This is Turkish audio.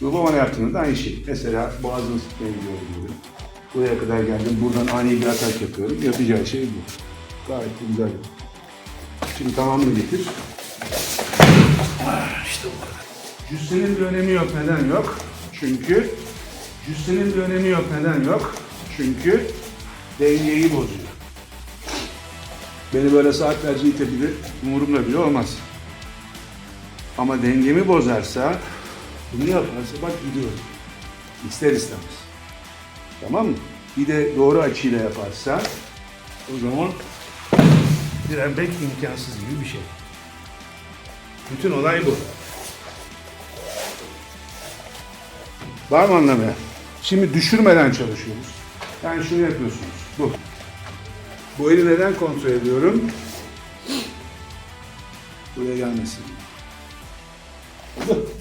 Yoga bana yaptığında da aynı şey. Mesela boğazını sıkmaya gidiyorum diyorum. Buraya kadar geldim. Buradan ani bir atak yapıyorum. Yapacağı şey bu. Gayet güzel. Şimdi tamamını getir. Ah, işte bu. Cüssenin bir önemi yok. Neden yok? Çünkü cüssenin bir önemi yok. Neden yok? Çünkü dengeyi bozuyor. Beni böyle saatlerce itebilir. Umurumda bile olmaz. Ama dengemi bozarsa, bunu yaparsa bak gidiyorum. İster istemez. Tamam mı? Bir de doğru açıyla yaparsa o zaman direnmek imkansız gibi bir şey. Bütün olay bu. Var mı anlamayan? Şimdi düşürmeden çalışıyoruz. Yani şunu yapıyorsunuz. Bu. Bu eli neden kontrol ediyorum? Buraya gelmesin. Bu.